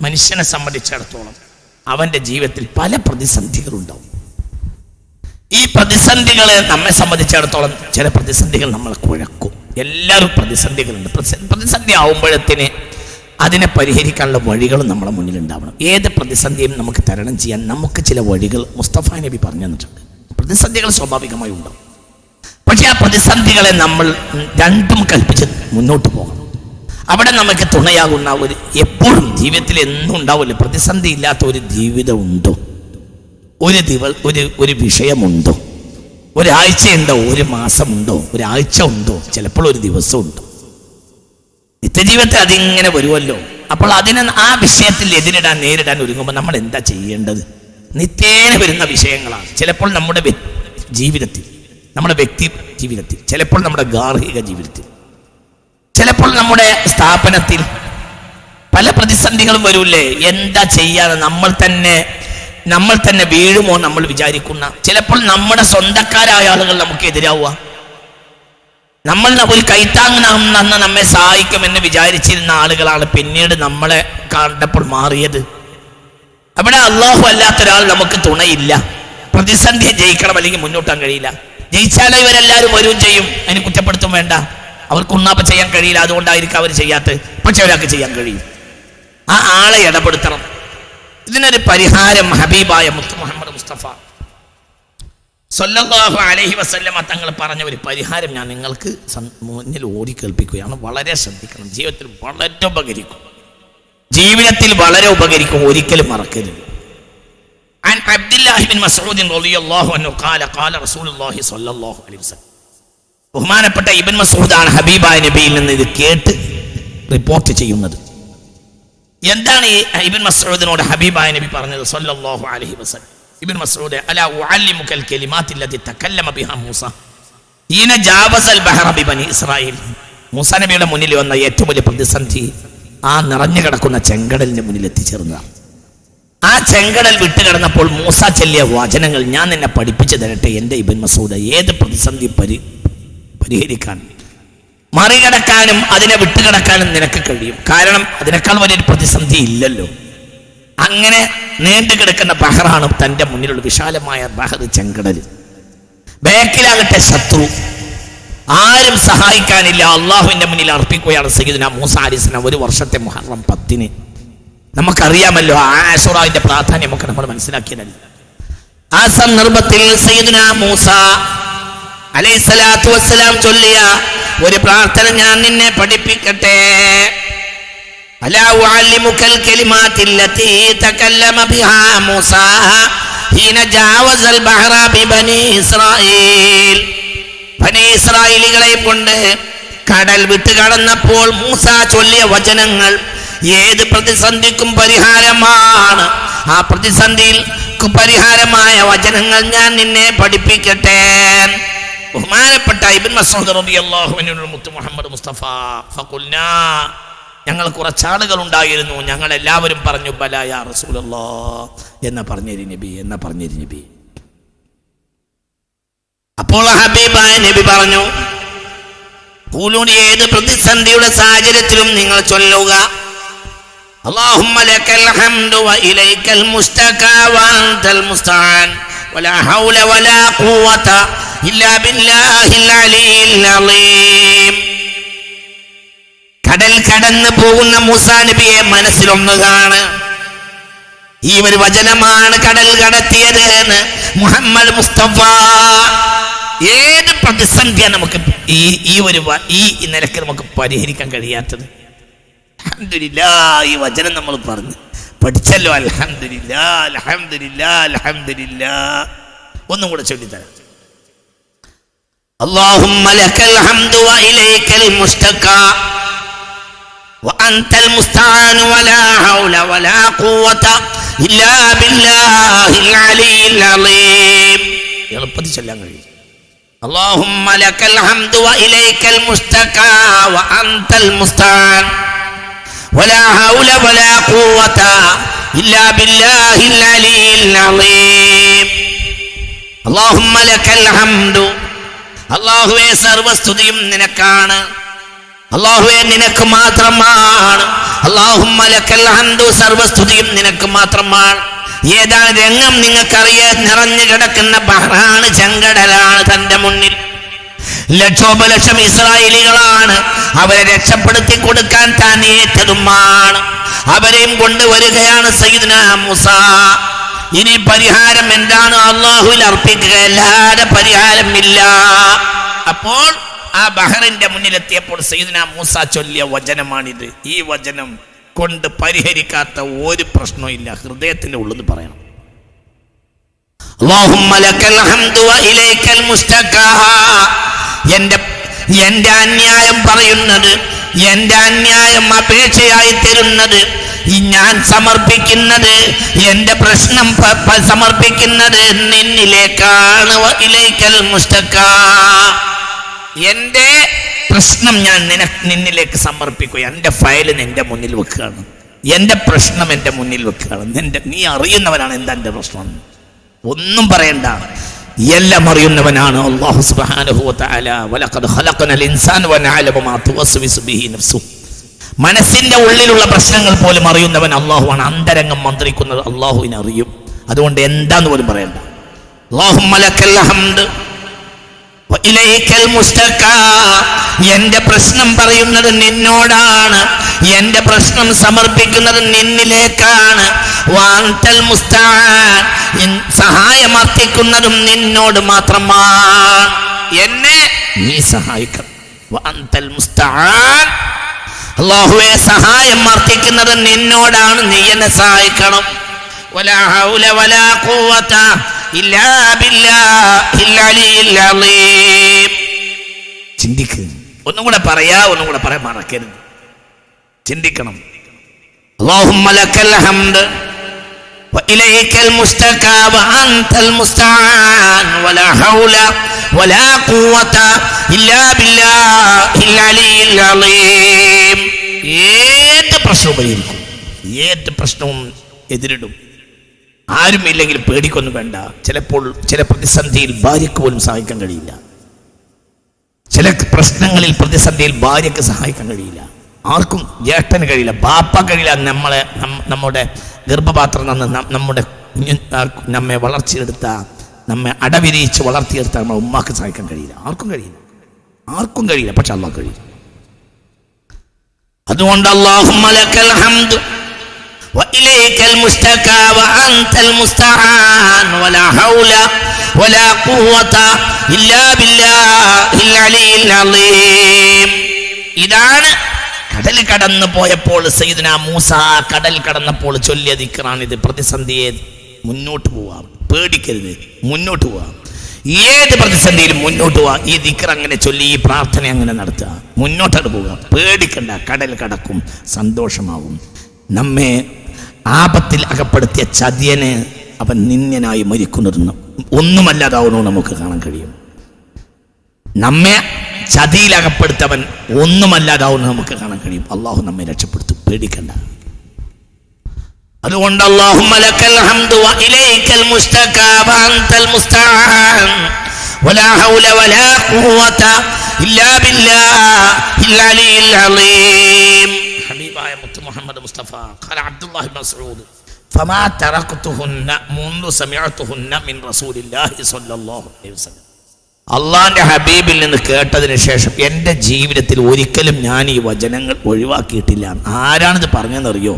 മനുഷ്യനെ സംബന്ധിച്ചിടത്തോളം അവന്റെ ജീവിതത്തിൽ പല പ്രതിസന്ധികളുണ്ടാവും. ഈ പ്രതിസന്ധികളെ നമ്മെ സംബന്ധിച്ചിടത്തോളം ചില പ്രതിസന്ധികൾ നമ്മളെ കുഴക്കും. എല്ലാവരും പ്രതിസന്ധികളുണ്ട്. പ്രതിസന്ധി ആവുമ്പോഴത്തിന് അതിനെ പരിഹരിക്കാനുള്ള വഴികളും നമ്മുടെ മുന്നിൽ ഉണ്ടാവണം ഏത് പ്രതിസന്ധിയും നമുക്ക് തരണം ചെയ്യാൻ നമുക്ക് ചില വഴികൾ മുസ്തഫ നബി പറഞ്ഞു തന്നിട്ടുണ്ട്. പ്രതിസന്ധികൾ സ്വാഭാവികമായി ഉണ്ടാവും. പക്ഷേ ആ പ്രതിസന്ധികളെ നമ്മൾ രണ്ടും കൽപ്പിച്ച് മുന്നോട്ട് പോകണം. അവിടെ നമുക്ക് തുണയാകുന്ന ഒരു എപ്പോഴും ജീവിതത്തിൽ എന്നും ഉണ്ടാവില്ല. പ്രതിസന്ധി ഇല്ലാത്ത ഒരു ജീവിതം ഉണ്ടോ ഒരു ദിവ ഒരു ഒരു വിഷയമുണ്ടോ? ഒരാഴ്ചയുണ്ടോ ഒരു മാസമുണ്ടോ? ഒരാഴ്ച ഉണ്ടോ? ചിലപ്പോൾ ഒരു ദിവസം ഉണ്ടോ നിത്യജീവിതത്തിൽ അതിങ്ങനെ വരുമല്ലോ. അപ്പോൾ അതിന് ആ വിഷയത്തിൽ എതിരിടാൻ നേരിടാൻ ഒരുങ്ങുമ്പോൾ നമ്മൾ എന്താ ചെയ്യേണ്ടത്? നിത്യേന വരുന്ന വിഷയങ്ങളാണ്. ചിലപ്പോൾ നമ്മുടെ ജീവിതത്തിൽ നമ്മുടെ വ്യക്തി ജീവിതത്തിൽ ചിലപ്പോൾ നമ്മുടെ ഗാർഹിക ജീവിതത്തിൽ. ചിലപ്പോൾ നമ്മുടെ സ്ഥാപനത്തിൽ പല പ്രതിസന്ധികളും വരൂലേ എന്താ ചെയ്യാതെ നമ്മൾ തന്നെ നമ്മൾ തന്നെ വീഴുമോ നമ്മൾ വിചാരിക്കുന്ന. ചിലപ്പോൾ നമ്മുടെ സ്വന്തക്കാരായ ആളുകൾ നമുക്ക് എതിരാവുക. നമ്മൾ ഒരു കൈത്താങ് നന്ന നമ്മെ സഹായിക്കുമെന്ന് വിചാരിച്ചിരുന്ന ആളുകളാണ് പിന്നീട് നമ്മളെ കണ്ടപ്പോൾ മാറിയത്. അവിടെ അള്ളാഹു അല്ലാത്തൊരാൾ നമുക്ക് തുണയില്ല. പ്രതിസന്ധിയെ ജയിക്കണം അല്ലെങ്കിൽ മുന്നോട്ടാൻ കഴിയില്ല. ജയിച്ചാലേ ഇവരെല്ലാവരും വരും ചെയ്യും. അതിന് കുറ്റപ്പെടുത്തും വേണ്ട. അവർക്ക് ഉണ്ണാപ്പ ചെയ്യാൻ കഴിയില്ല അതുകൊണ്ടായിരിക്കും അവർ ചെയ്യാത്തത് പക്ഷെ ഒരാൾക്ക് ചെയ്യാൻ കഴിയും ആ ആളെ ഇടപെടുത്തണം ഇതിനൊരു പരിഹാരം ഹബീബായ മുത്ത് മുഹമ്മദ് മുസ്തഫ സല്ലല്ലാഹു അലൈഹി വസല്ലമ തങ്ങൾ പറഞ്ഞ ഒരു പരിഹാരം ഞാൻ നിങ്ങൾക്ക് സം- മുന്നിൽ ഓടി കേൾപ്പിക്കുകയാണ് വളരെ ശ്രദ്ധിക്കണം ജീവിതത്തിൽ വളരെ ഉപകരിക്കും ജീവിതത്തിൽ വളരെ ഉപകരിക്കും ഒരിക്കലും മറക്കരുത് عن عبد الله بن مسعود رضي الله عنه قال قال رسول الله صلى الله عليه وسلم ബഹുമാനപ്പെട്ട ഇബൻ മസൂദാണ് ഹബീബായ നബിയിൽ നിന്ന് ഇത് കേട്ട് റിപ്പോർട്ട് ചെയ്യുന്നത്. എന്താണ് ഈ ഇബൻ മസൂദിനോട് ഹബീബായ നബി പറഞ്ഞത്? സല്ലല്ലാഹു അലൈഹി വസല്ലം. ഇബൻ മസൂദ് അലാ ഉഅല്ലിമുകൽ കലിമാത്തി അല്ലതി തകല്ലമ ബിഹാ മൂസ. ഈന ജാവസൽ ബഹറ ബിബനി ഇസ്രായേൽ. മൂസ നബിയുടെ മുന്നിൽ വന്ന ഏറ്റവും വലിയ പ്രതിസന്ധി ആ നിറഞ്ഞു കിടക്കുന്ന ചെങ്കടലിന്റെ മുന്നിൽ എത്തിച്ചേർന്നതാണ്. ആ ചെങ്കടൽ വിട്ടുകിടന്നപ്പോൾ മൂസ ചെല്ലിയ വചനങ്ങൾ ഞാൻ നിന്നെ പഠിപ്പിച്ചു തരട്ടെ. എന്റെ ഇബൻ മസൂദ ഏത് പ്രതിസന്ധി പരി പരിഹരിക്കാൻ മറികടക്കാനും അതിനെ വിട്ടുകിടക്കാനും നിനക്ക് കഴിയും. കാരണം അതിനേക്കാൾ വലിയൊരു പ്രതിസന്ധി ഇല്ലല്ലോ. അങ്ങനെ നീണ്ടു കിടക്കുന്ന ബഹറാണ് തന്റെ മുന്നിലുള്ള വിശാലമായ ബഹർ ചെങ്കടൽ. ബേക്കിലാകട്ടെ ശത്രു. ആരും സഹായിക്കാനില്ല. അള്ളാഹുവിന്റെ മുന്നിൽ അർപ്പിക്കുകയാണ് സയ്യിദ്ന മൂസ ഒരു വർഷത്തെ മുഹറം പത്തിന്. നമുക്കറിയാമല്ലോ ആ ആഷുറാവിന്റെ പ്രാധാന്യം നമ്മൾ മനസ്സിലാക്കിയതല്ല. ആ സന്ദർഭത്തിൽ സയ്യിദ്ന മൂസ അലൈഹിസ്സലാത്തു വസ്സലാം ചൊല്ലിയ ഒരു പ്രാർത്ഥന ഞാൻ നിന്നെ പഠിപ്പിക്കട്ടെ. കൊണ്ട് കടൽ വിട്ട് കടന്നപ്പോൾ മൂസ ചൊല്ലിയ വചനങ്ങൾ ഏത് പ്രതിസന്ധിക്കും പരിഹാരമാണ്. ആ പ്രതിസന്ധിയിൽ പരിഹാരമായ വചനങ്ങൾ ഞാൻ നിന്നെ പഠിപ്പിക്കട്ടെ. ബഹുമാനപ്പെട്ട ഇബൻ മസൂദ് റളിയല്ലാഹു അൻഹു മുത്ത് മുഹമ്മദ് മുസ്തഫ ഫഖുൽനാ ഞങ്ങൾ കുറച്ചാളുകൾ ഉണ്ടായിരുന്നു ഞങ്ങൾ എല്ലാവരും പറഞ്ഞു ബല യാ റസൂലല്ലാ എന്ന് പറഞ്ഞിരി നബി എന്ന് പറഞ്ഞിരി നബി അപ്പോൾ ഹബീബായ നബി പറഞ്ഞു കൂലൂടി ഏത് പ്രതിസന്ധിയുടെ സാഹചര്യത്തിലും നിങ്ങൾ ചൊല്ലുക اللهم لك الحمد وإليك المشتكى وأنت المستعان ولا حول ولا قوة കടൽ കടന്ന് പോകുന്ന മുസാനബിയെ നബിയെ ഈ ഒരു വചനമാണ് കടൽ കടത്തിയത് എന്ന് മുഹമ്മദ് മുസ്തഫ. ഏത് പ്രതിസന്ധിയ നമുക്ക് ഈ ഈ ഒരു ഈ നിലയ്ക്ക് നമുക്ക് പരിഹരിക്കാൻ കഴിയാത്തത്? ഈ വചനം നമ്മൾ പറഞ്ഞു. പഠിച്ചല്ലോ അലഹമില്ല അലഹമില്ല അലഹമില്ല ഒന്നും കൂടെ ചൊല്ലിത്തരാം. اللهم لك الحمد وإليك المشتكى وأنت المستعان ولا حول ولا قوة إلا بالله العلي العظيم എളുപ്പത്തിൽ ചൊല്ലാൻ കഴിയും اللهم لك الحمد وإليك المشتكى وأنت المستعان ولا حول ولا قوة إلا بالله العلي العظيم اللهم لك الحمد അള്ളാഹുവെ സർവസ്തുതിയും നിനക്കാണ്. അള്ളാഹുവെ നിനക്ക് മാത്രമാണ്. ഹംദു സർവസ്തുതിയും നിനക്ക് മാത്രമാണ്. ഏതാണ് രംഗം നിങ്ങൾക്കറിയാൻ നിറഞ്ഞു കിടക്കുന്ന ബഹ്റാണ് ചെങ്കടലാണ് തന്റെ മുന്നിൽ. ലക്ഷോപലക്ഷം ഇസ്രായേലികളാണ് അവരെ രക്ഷപ്പെടുത്തി കൊടുക്കാൻ താൻ ഏറ്റതുമാണ്. അവരെയും കൊണ്ടുവരികയാണ് സയ്യിദ്ന മുസ. ഇനി പരിഹാരം എന്താണ് അള്ളാഹുവിൽ അർപ്പിക്കുക അല്ലാതെ പരിഹാരം ഇല്ല അപ്പോൾ ആ ബഹറിന്റെ മുന്നിലെത്തിയപ്പോൾ സൈദന മൂസ ചൊല്ലിയ വചനമാണിത്. ഈ വചനം കൊണ്ട് പരിഹരിക്കാത്ത ഒരു പ്രശ്നവും ഇല്ല. ഹൃദയത്തിന്റെ ഉള്ളത് പറയണം. എന്റെ എന്റെ അന്യായം പറയുന്നത് എന്റെ അന്യായം അപേക്ഷയായി തരുന്നത് ഞാൻ സമർപ്പിക്കുന്നത് എന്റെ പ്രശ്നം സമർപ്പിക്കുന്നത് നിന്നിലേക്കാണ്. ഇലേക്കൽ മുസ്തക്ക. എന്റെ പ്രശ്നം ഞാൻ നിന നിന്നിലേക്ക് സമർപ്പിക്കുക എന്റെ ഫയൽ നിന്റെ മുന്നിൽ വെക്കുകയാണ്. എന്റെ പ്രശ്നം എന്റെ മുന്നിൽ വെക്കുകയാണ്. നിന്റെ നീ അറിയുന്നവനാണ് എന്താ എന്റെ പ്രശ്നം? ഒന്നും പറയണ്ട. എല്ലാം അറിയുന്നവനാണ് അള്ളാഹു സുബ്ഹാനഹു വ തആല. വലഖദ് ഖലഖനൽ ഇൻസാന വനഅലമു മാ തുവസ്വിസു ബിഹി നഫ്സു. മനസ്സിന്റെ ഉള്ളിലുള്ള പ്രശ്നങ്ങൾ പോലും അറിയുന്നവൻ അള്ളാഹുവാണ്. അന്തരംഗം മന്ത്രിക്കുന്നത് അള്ളാഹുവിനെ അറിയും. അതുകൊണ്ട് എന്താന്ന് പോലും പറയണ്ട. എന്റെ പ്രശ്നം പറയുന്നത് നിന്നോടാണ്. എന്റെ പ്രശ്നം സമർപ്പിക്കുന്നത് നിന്നിലേക്കാണ്. സഹായം അർത്ഥിക്കുന്നതും നിന്നോട് മാത്രമാണ്. എന്നെ നീ സഹായിക്കണം. അള്ളാഹുവെ സഹായം അർത്ഥിക്കുന്നത് നിന്നോടാണ് നീ എന്നെ സഹായിക്കണം ولا حول ولا قوة إلا بالله العلي العظيم ചിന്തിക്ക് ഒന്നും കൂടെ പറയാ ഒന്നും കൂടെ പറയാൻ മറക്കരുത് ചിന്തിക്കണം اللهم لك الحمد وإليك المشتكى وأنت المستعان ولا حول ولا قوة إلا بالله العلي العظيم പരിഹരിക്കും ഏത് പ്രശ്നവും എതിരിടും. ആരുമില്ലെങ്കിൽ പേടിക്കൊന്നും വേണ്ട. ചിലപ്പോൾ ചില പ്രതിസന്ധിയിൽ ഭാര്യയ്ക്ക് പോലും സഹായിക്കാൻ കഴിയില്ല. ചില പ്രശ്നങ്ങളിൽ പ്രതിസന്ധിയിൽ ഭാര്യയ്ക്ക് സഹായിക്കാൻ കഴിയില്ല. ആർക്കും ജ്യേഷ്ഠന് കഴിയില്ല ബാപ്പ കഴിയില്ല. നമ്മളെ നമ്മുടെ ഗർഭപാത്രം നിന്ന് നമ്മുടെ നമ്മെ വളർച്ചയെടുത്ത നമ്മെ അടവിരിയിച്ച് വളർത്തിയെടുത്ത നമ്മളെ ഉമ്മാക്ക് സഹായിക്കാൻ കഴിയില്ല. ആർക്കും കഴിയില്ല. ആർക്കും കഴിയില്ല പക്ഷെ അള്ളാഹ് കഴിയും. അതുകൊണ്ട് ഇതാണ് കടൽ കടന്നു പോയപ്പോൾ സൈദന മൂസ കടൽ കടന്നപ്പോൾ ചൊല്ലിയതിക്കറാണിത് പ്രതിസന്ധിയെ മുന്നോട്ട് പോവാം. പേടിക്കരുത്. മുന്നോട്ട് പോവാം. ഏത് പ്രതിസന്ധിയിലും മുന്നോട്ട് പോവാം. ഈ ദിക്കർ അങ്ങനെ ചൊല്ലി ഈ പ്രാർത്ഥന അങ്ങനെ നടത്തുക. മുന്നോട്ടോട്ട് പോവുക. പേടിക്കണ്ട. കടൽ കടക്കും. സന്തോഷമാവും. നമ്മെ ആപത്തിൽ അകപ്പെടുത്തിയ ചതിയന് അവൻ നിന്യനായി മരിക്കുന്നതെന്ന് ഒന്നുമല്ലാതാവുന്നു നമുക്ക് കാണാൻ കഴിയും. നമ്മെ ചതിയിൽ അകപ്പെടുത്തവൻ ഒന്നുമല്ലാതാവുന്ന നമുക്ക് കാണാൻ കഴിയും. അള്ളാഹു നമ്മെ രക്ഷപ്പെടുത്തും. പേടിക്കണ്ട. അതുകൊണ്ട് അല്ലാഹുമ്മ ലക്കൽ ഹംദു വഇലൈക്കൽ മുസ്തകാ വഅൻതൽ മുസ്തആൻ വലാ ഹൗല വലാ ഖുവത ഇല്ലാ ബില്ലാഹിൽ അലിയിൽ അലീം ഹബീബായ മുത്ത് മുഹമ്മദ് മുസ്തഫ ഖാല അബ്ദുല്ലാഹി ഇബ്നു മസ്ഊദ് فما تركتهن منذ سمعتهن من رسول الله صلى الله عليه وسلم അള്ളാന്റെ ഹബീബിൽ നിന്ന് കേട്ടതിന് ശേഷം എൻ്റെ ജീവിതത്തിൽ ഒരിക്കലും ഞാൻ ഈ വചനങ്ങൾ ഒഴിവാക്കിയിട്ടില്ല ആരാണിത് പറഞ്ഞതെന്നറിയോ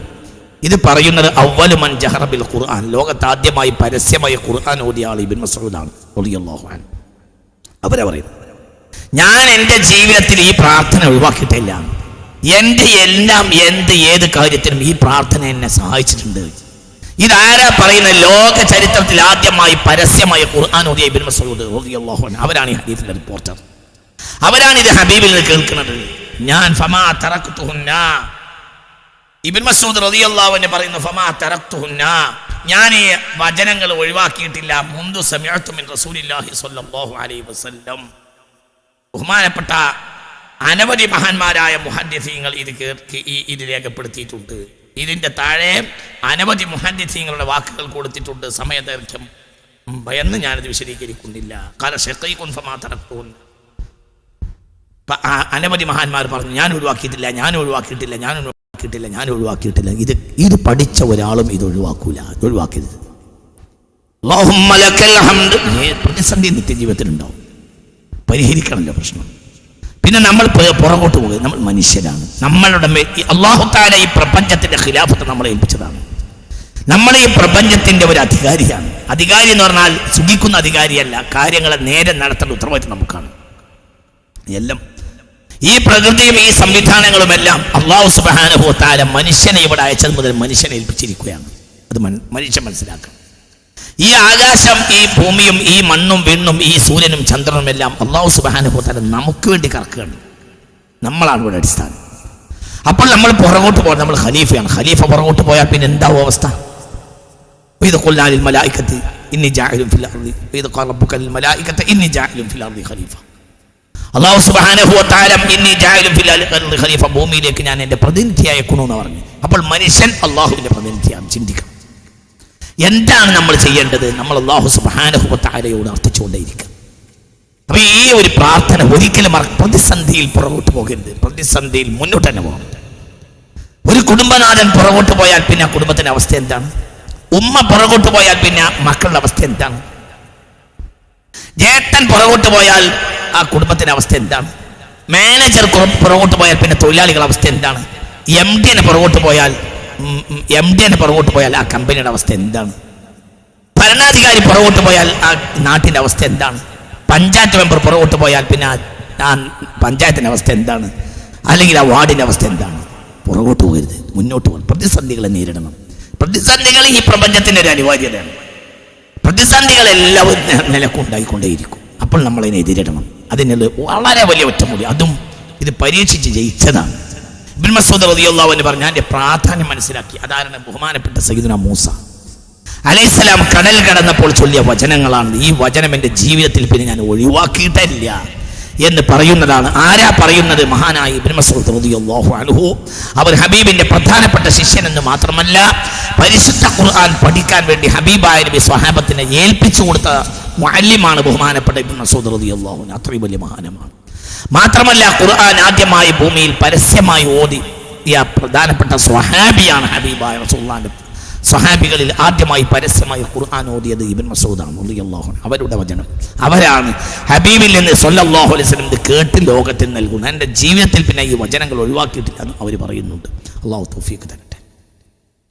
ഇത് പറയുന്നത് അവലുമൻ ജഹറബിൽ ഖുർആൻ. ലോകത്ത് ആദ്യമായി പരസ്യമായ ഖുർആൻ ഓതിയ ആൾ ഇബിൻ മസൂദാണ് റളിയല്ലാഹു അൻഹു. അവരെ പറയുന്നത്. ഞാൻ എന്റെ ജീവിതത്തിൽ ഈ പ്രാർത്ഥന ഒഴിവാക്കിയിട്ടില്ല. എന്റെ എല്ലാം എന്ത് ഏത് കാര്യത്തിനും ഈ പ്രാർത്ഥന എന്നെ സഹായിച്ചിട്ടുണ്ട്. ഇതാരാ പറയുന്ന ലോക ചരിത്രത്തിൽ ആദ്യമായി പരസ്യമായ ഖുർആൻ ഓതിയ ഇബിൻ മസൂദ് അവരാണ് ഈ ഹദീസിന്റെ റിപ്പോർട്ടർ. അവരാണ് ഇത് ഹബീബിൽ നിന്ന് കേൾക്കുന്നത്. ഞാൻ ഫമാ തറക്തുഹുന്ന ഇബിൻ മസൂദ് റളിയല്ലാഹുവിനെ പറയുന്നു ഫമാ തറക്തുഹുന്ന ഞാൻ ഈ വചനങ്ങൾ ഒഴിവാക്കിയിട്ടില്ല. മുന്തു സമയത്തു മിൻ റസൂലില്ലാഹി സ്വല്ലല്ലാഹു അലൈഹി വസല്ലം. ബഹുമാനപ്പെട്ട അനവധി മഹാന്മാരായ മുഹദ്ദിസീങ്ങൾ ഇത് ഇത് രേഖപ്പെടുത്തിയിട്ടുണ്ട്. ഇതിന്റെ താഴെ അനവധി മുഹദ്ദിസീങ്ങളുടെ വാക്കുകൾ കൊടുത്തിട്ടുണ്ട്. സമയദൈർഘ്യം. ഭയന്ന് ഞാനത് വിശദീകരിക്കുന്നില്ല. കാല ഷെക്കൈക്കുൻ ഫമാ തറക്തുഹുന്ന അനവധി മഹാന്മാർ പറഞ്ഞു ഞാൻ ഒഴിവാക്കിയിട്ടില്ല ഞാൻ ഒഴിവാക്കിയിട്ടില്ല ഞാൻ ഒഴിവാക്കിയിട്ടില്ല ഞാൻ ഒഴിവാക്കിയിട്ടില്ല. ഇത് ഇത് പഠിച്ച ഒരാളും ഇത് ഒഴിവാക്കൂല ഒഴിവാക്കരുത്. പ്രതിസന്ധി നിത്യജീവിതത്തിലുണ്ടാവും പരിഹരിക്കണമല്ലോ പ്രശ്നം. പിന്നെ നമ്മൾ പുറകോട്ട് പോകുക. നമ്മൾ മനുഷ്യരാണ്. നമ്മളുടെ മേ- ഈ അല്ലാഹു താല ഈ പ്രപഞ്ചത്തിന്റെ ഖിലാഫത്ത് നമ്മളെ ഏൽപ്പിച്ചതാണ്. നമ്മൾ ഈ പ്രപഞ്ചത്തിന്റെ ഒരു അധികാരിയാണ്. അധികാരി എന്ന് പറഞ്ഞാൽ സുഖിക്കുന്ന അധികാരിയല്ല. കാര്യങ്ങളെ നേരെ നടത്തേണ്ട ഉത്തരവാദിത്വം നമുക്കാണ്. എല്ലാം ഈ പ്രകൃതിയും ഈ സംവിധാനങ്ങളും എല്ലാം അള്ളാഹു സുബാനുഭവത്താല മനുഷ്യനെ ഇവിടെ അയച്ചത് മുതൽ മനുഷ്യനെ ഏൽപ്പിച്ചിരിക്കുകയാണ്. അത് മനുഷ്യൻ മനസ്സിലാക്കണം. ഈ ആകാശം ഈ ഭൂമിയും ഈ മണ്ണും വിണ്ണും ഈ സൂര്യനും ചന്ദ്രനും എല്ലാം അള്ളാഹു സുബാനുഭവത്താല നമുക്ക് വേണ്ടി കറക്കുകയാണ്. നമ്മളാണ് ഇവിടെ അടിസ്ഥാനം. അപ്പോൾ നമ്മൾ പുറകോട്ട് പോകണം. നമ്മൾ ഖലീഫയാണ്. ഖലീഫ പുറകോട്ട് പോയാൽ പിന്നെ എന്താവും അവസ്ഥ? ഇന്നി ജാഹിലും ഫിലാർദി ഇന്നി ജാഹിലും ഫിലാർദി ഖലീഫ. അള്ളാഹു ഫിൽ അർളി ഖലീഫ ഭൂമിയിലേക്ക് ഞാൻ എന്റെ പ്രതിനിധി അയക്കുന്നു എന്ന് പറഞ്ഞു. അപ്പോൾ മനുഷ്യൻ അള്ളാഹുവിന്റെ പ്രതിനിധിയാണ്. ചിന്തിക്കണം എന്താണ് നമ്മൾ ചെയ്യേണ്ടത്? നമ്മൾ അള്ളാഹു സുബ്ഹാനഹു വതആലയോട് അർത്ഥിച്ചുകൊണ്ടേയിരിക്കുക അപ്പൊ ഈ ഒരു പ്രാർത്ഥന ഒരിക്കലും പ്രതിസന്ധിയിൽ പുറകോട്ട് പോകരുത്. പ്രതിസന്ധിയിൽ മുന്നോട്ട് തന്നെ പോകണം. ഒരു കുടുംബനാഥൻ പുറകോട്ട് പോയാൽ പിന്നെ ആ കുടുംബത്തിന്റെ അവസ്ഥ എന്താണ്? ഉമ്മ പുറകോട്ട് പോയാൽ പിന്നെ മക്കളുടെ അവസ്ഥ എന്താണ്? ജേട്ടൻ പുറകോട്ട് പോയാൽ ആ കുടുംബത്തിന്റെ അവസ്ഥ എന്താണ്? മാനേജർ പുറകോട്ട് പോയാൽ പിന്നെ തൊഴിലാളികളുടെ അവസ്ഥ എന്താണ്? എം ഡിനെ പുറകോട്ട് പോയാൽ എം ഡിനെ പുറകോട്ട് പോയാൽ ആ കമ്പനിയുടെ അവസ്ഥ എന്താണ്? ഭരണാധികാരി പുറകോട്ട് പോയാൽ ആ നാട്ടിന്റെ അവസ്ഥ എന്താണ്? പഞ്ചായത്ത് മെമ്പർ പുറകോട്ട് പോയാൽ പിന്നെ ആ- പഞ്ചായത്തിന്റെ അവസ്ഥ എന്താണ്? അല്ലെങ്കിൽ ആ വാർഡിന്റെ അവസ്ഥ എന്താണ്? പുറകോട്ട് പോകരുത്. മുന്നോട്ട് പോകണം. പ്രതിസന്ധികളെ നേരിടണം. പ്രതിസന്ധികൾ ഈ പ്രപഞ്ചത്തിന്റെ ഒരു അനിവാര്യതയാണ്. പ്രതിസന്ധികൾ എല്ലാവരും നിലക്കുണ്ടായിക്കൊണ്ടേയിരിക്കും. അപ്പോൾ നമ്മൾ അതിനെ എതിരിടണം. അതിനുള്ള വളരെ വലിയ ഒറ്റമൂലി. അതും ഇത് പരീക്ഷിച്ച് ജയിച്ചതാണ്. ഇബ്ൻ മസൂദ് പറഞ്ഞു അതിന്റെ പ്രാധാന്യം മനസ്സിലാക്കി. അതാണ് ബഹുമാനപ്പെട്ട സയ്യിദുന മൂസ. അലൈഹിസ്സലാം കടൽ കടന്നപ്പോൾ ചൊല്ലിയ വചനങ്ങളാണ്. ഈ വചനം എന്റെ ജീവിതത്തിൽ പിന്നെ ഞാൻ ഒഴിവാക്കിയിട്ടില്ല. എന്ന് പറയുന്നതാണ്. ആരാ പറയുന്നത്? മഹാനായി അൻഹു. അവർ ഹബീബിന്റെ പ്രധാനപ്പെട്ട ശിഷ്യൻ എന്ന് മാത്രമല്ല പരിശുദ്ധ ഖുർആൻ പഠിക്കാൻ വേണ്ടി ഹബീബായ നബി സ്വഹാബത്തിനെ ഏൽപ്പിച്ചു കൊടുത്ത മുഅല്ലിമാണ് ബഹുമാനപ്പെട്ട ഇബ്നു മസ്ഊദ് റളിയല്ലാഹു അൻഹു. അത്രയും വലിയ മഹാനമാണ്. മാത്രമല്ല ഖുർആൻ ആദ്യമായി ഭൂമിയിൽ പരസ്യമായി ഓതി. പ്രധാനപ്പെട്ട സ്വഹാബിയാണ് ഹബീബായ റസൂലുള്ളാഹിന്റെ സഹാബികളിൽ ആദ്യമായി പരസ്യമായി ഖുർആൻ ഓതിയത് ഇബൻ മസൂദാണ് അള്ളാഹു. അവരുടെ വചനം. അവരാണ് ഹബീബിൽ നിന്ന് സൊല്ലാഹു അലൈഹി ഇത് കേട്ട് ലോകത്തിൽ നൽകുന്നത്. എന്റെ ജീവിതത്തിൽ പിന്നെ ഈ വചനങ്ങൾ ഒഴിവാക്കിയിട്ടില്ല എന്ന് അവർ പറയുന്നുണ്ട്. അള്ളാഹു തൗഫീഖ് തരും